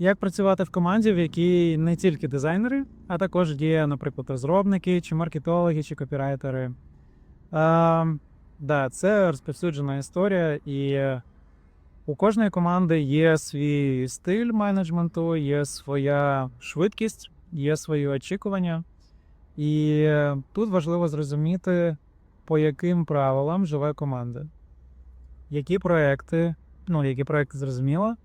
як працювати в команді, в якій не тільки дизайнери, а також є, наприклад, розробники, чи маркетологи, чи копірайтери. А, да, це розповсюджена історія, і у кожної команди є свій стиль менеджменту, є своя швидкість, є свої очікування. І тут важливо зрозуміти, по яким правилам живе команда, які проекти, ну, які проекти зрозуміло,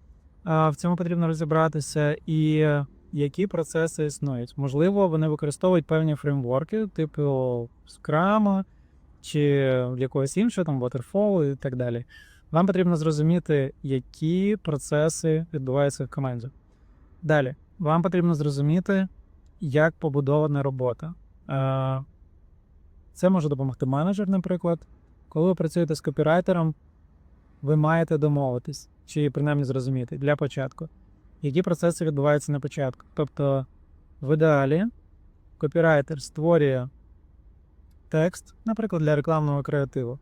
в цьому потрібно розібратися, і які процеси існують. Можливо, вони використовують певні фреймворки, типу Scrum чи якогось іншого, там Waterfall і так далі. Вам потрібно зрозуміти, які процеси відбуваються в команді. Далі, вам потрібно зрозуміти, як побудована робота. Це може допомогти менеджер, наприклад. Коли ви працюєте з копірайтером, ви маєте домовитись, чи принаймні зрозуміти для початку, які процеси відбуваються на початку. Тобто, в ідеалі копірайтер створює текст, наприклад, для рекламного креативу,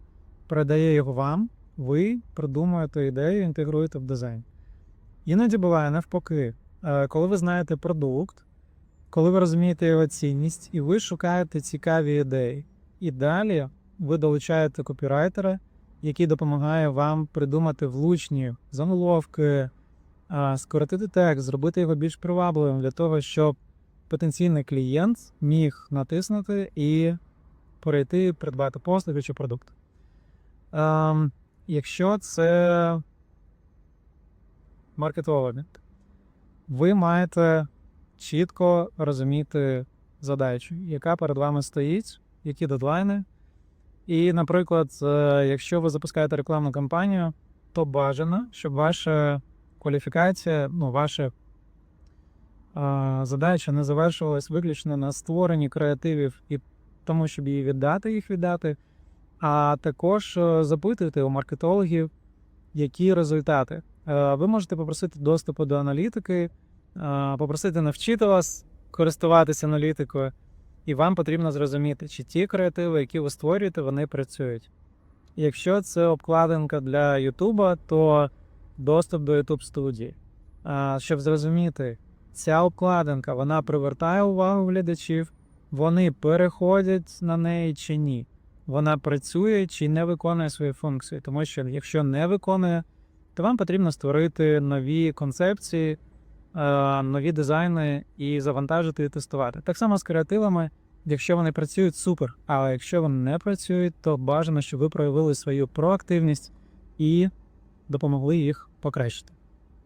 передає його вам, ви продумуєте ідею, інтегруєте в дизайн. Іноді буває навпаки, Е, коли ви знаєте продукт, коли ви розумієте його цінність, і ви шукаєте цікаві ідеї. І далі ви долучаєте копірайтера, який допомагає вам придумати влучні заголовки, скоротити текст, зробити його більш привабливим для того, щоб потенційний клієнт міг натиснути і перейти придбати послуги чи продукт. Ем, якщо це маркетологи, ви маєте чітко розуміти задачу, яка перед вами стоїть, які дедлайни. І, наприклад, е, якщо ви запускаєте рекламну кампанію, то бажано, щоб ваша кваліфікація, ну, ваша е, задача не завершувалась виключно на створенні креативів і тому, щоб її віддати, їх віддати, а також е, запитуйте у маркетологів, які результати. Ви можете попросити доступу до аналітики, попросити навчити вас користуватися аналітикою, і вам потрібно зрозуміти, чи ті креативи, які ви створюєте, вони працюють. Якщо це обкладинка для Ютуба, то доступ до YouTube студії. А, Щоб зрозуміти, ця обкладинка вона привертає увагу глядачів, вони переходять на неї чи ні. Вона працює чи не виконує свої функції. Тому що якщо не виконує, то вам потрібно створити нові концепції, нові дизайни і завантажити і тестувати. Так само з креативами, якщо вони працюють, супер. Але якщо вони не працюють, то бажано, щоб ви проявили свою проактивність і допомогли їх покращити.